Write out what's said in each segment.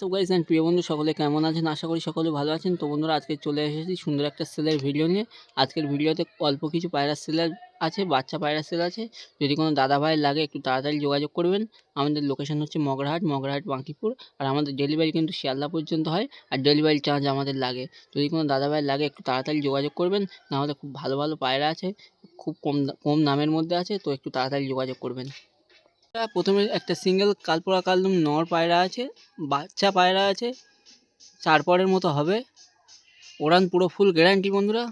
So guys and প্রিয় বন্ধু, সকলে কেমন আছেন? আশা করি সকলে ভালো আছেন। তো বন্ধুরা, আজকে চলে এসেছি সুন্দর একটা সেলের ভিডিও নিয়ে। আজকের ভিডিওতে অল্প কিছু পায়রা সেলার আছে, বাচ্চা পায়রা সেল আছে। যদি কোনো দাদা ভাই লাগে, একটু তাড়াতাড়ি যোগাযোগ করবেন। আমাদের লোকেশন হচ্ছে মগরাহাট মগরাহাট বাঁকিপুর। আর আমাদের ডেলিভারি কিন্তু শিয়ালদা পর্যন্ত হয়, আর ডেলিভারি চার্জ আমাদের লাগে। যদি কোনো দাদা ভাই লাগে, একটু তাড়াতাড়ি যোগাযোগ করবেন। নাহলে খুব ভালো ভালো পায়রা আছে, খুব কম কম দামের মধ্যে আছে, তো একটু তাড়াতাড়ি যোগাযোগ করবেন। প্রথমে একটা সিঙ্গেল কালপোড়া কালদম নর পায়রা আছে, বাচ্চা পায়রা আছে চার পরের মতো হবে। ওড়ান পুরো ফুল গ্যারান্টি বন্ধুরা।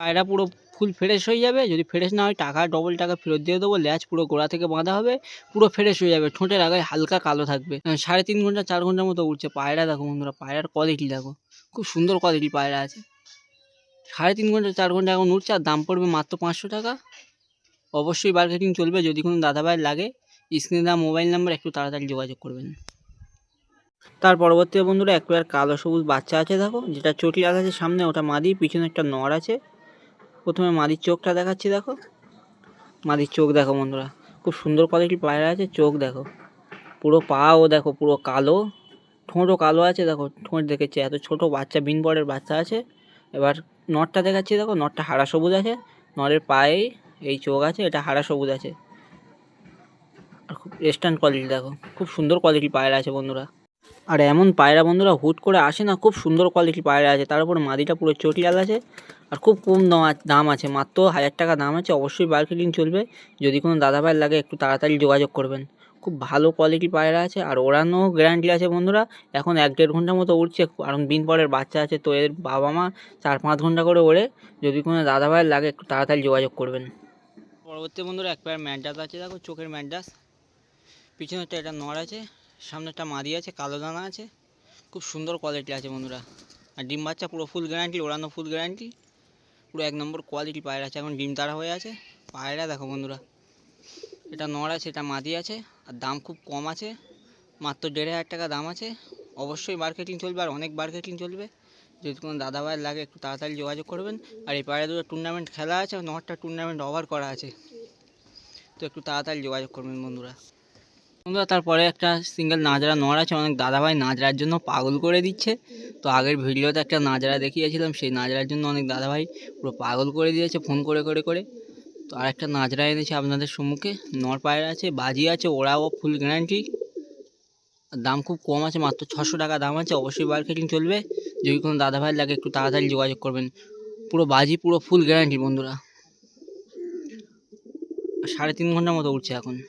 পায়রা পুরো ফুল ফ্রেশ হয়ে যাবে, যদি ফ্রেশ না হয় টাকা ডবল টাকা ফেরত দিয়ে দেবো, ল্যাচ পুরো গোড়া থেকে বাঁধা হবে, পুরো ফ্রেশ হয়ে যাবে, ঠোঁটের আগায় হালকা কালো থাকবে। সাড়ে তিন ঘণ্টা, চার ঘণ্টার মতো উঠছে পায়রা, দেখো বন্ধুরা, পায়রার কোয়ালিটি দেখো, খুব সুন্দর কোয়ালিটি পায়রা আছে। সাড়ে তিন ঘণ্টা, চার ঘণ্টা এখন উঠছে আর দাম পড়বে মাত্র পাঁচশো টাকা। অবশ্যই মার্কেটিং চলবে, যদি কোনো দাদাভাই লাগে স্ক্রিনে দেওয়া মোবাইল নাম্বার একটু তাড়াতাড়ি যোগাযোগ করবেন। তার পরবর্তী বন্ধুরা একবার কালো সবুজ বাচ্চা আছে, দেখো, যেটা চটি আছে সামনে, ওটা মাদি পিছনে একটা নর আছে। প্রথমে মাদির চোখটা দেখাচ্ছি, দেখো। মাদির চোখ দেখো, বন্ধুরা, খুব সুন্দর কোয়ালিটির পায়রা আছে, চোখ দেখো। পুরো পাও দেখো, পুরো কালো, ঠোঁটও কালো আছে, দেখো, ঠোঁট দেখেছে, এত ছোট বাচ্চা বিন বরের বাচ্চা আছে। এবার নটটা দেখাচ্ছি, দেখো নটটা হারা সবুজ আছে, নরের পায়ে এই চোখ আছে, এটা হারা সবুজ আছে। আর খুব রেস্টার্ন কোয়ালিটি দেখো, খুব সুন্দর কোয়ালিটির পায়রা আছে বন্ধুরা। আর এমন পায়রা বন্ধুরা হুট করে আসে না, খুব সুন্দর কোয়ালিটির পায়রা আছে। তার উপর মাদিটা পুরো চটিয়াল আছে, আর খুব কম দাম আছে, মাত্র হাজার টাকা দাম আছে। অবশ্যই মার্কেটিং চলবে, যদি কোনো দাদা ভাই লাগে একটু তাড়াতাড়ি যোগাযোগ করবেন। খুব ভালো কোয়ালিটির পায়রা আছে, আর ওড়ানো গ্যারান্টি আছে বন্ধুরা। এখন এক দেড় ঘণ্টার মতো উঠছে কারণ দিন পরের বাচ্চা আছে, তো এর বাবা মা চার পাঁচ ঘণ্টা করে ওড়ে। যদি কোনো দাদা ভাই লাগে একটু তাড়াতাড়ি যোগাযোগ করবেন। পরবর্তী বন্ধুরা, এক পেয়ার ম্যাডাস আছে, দেখো চোখের ম্যাডাস পিছনেরটা এটা নর আছে, সামনে একটা মাদি আছে, কালো দানা আছে। খুব সুন্দর কোয়ালিটি আছে বন্ধুরা। আর ডিম বাচ্চা পুরো ফুল গ্যারান্টি ওড়ানো ফুল গ্যারান্টি পুরো এক নম্বর কোয়ালিটি পায়রা আছে, এখন ডিম তারা হয়ে আছে। পায়রা দেখো বন্ধুরা, এটা নর আছে, এটা মাদি আছে, আর দাম খুব কম আছে। মাত্র দেড় হাজার টাকা দাম আছে। অবশ্যই মার্কেটিং চলবে, আর অনেক মার্কেটিং চলবে। যদি কোনো দাদা ভাইয়ের লাগে একটু তাড়াতাড়ি যোগাযোগ করবেন। আর এই পায়রা দুটো টুর্নামেন্ট খেলা আছে, নটা টুর্নামেন্ট ওভার করা আছে। তো একটু তাড়াতাড়ি যোগাযোগ করবেন বন্ধুরা। বন্ধুরা, তারপরে একটা সিঙ্গেল নাজরা নর আছে, অনেক দাদাভাই নাজরার জন্য পাগল করে দিচ্ছে। তো আগের ভিডিওতে একটা নাজরা দেখিয়েছিলাম, সেই নাজরার জন্য অনেক দাদাভাই পুরো পাগল করে দিয়েছে ফোন করে করে করে। তো আরেকটা নাজরা এনেছে আপনাদের সম্মুখে, নর পায়রা আছে, বাজি আছে, ওরাও ফুল গ্যারান্টি দাম খুব কম আছে, মাত্র ছশো টাকা দাম আছে, অবশ্যই মার্কেটিং চলবে। যদি কোনো দাদা দাদাভাই লাগে একটু তাড়াতাড়ি যোগাযোগ করবেন। পুরো বাজি, পুরো ফুল গ্যারান্টি বন্ধুরা। সাড়ে তিন ঘণ্টার মতো উঠছে এখন।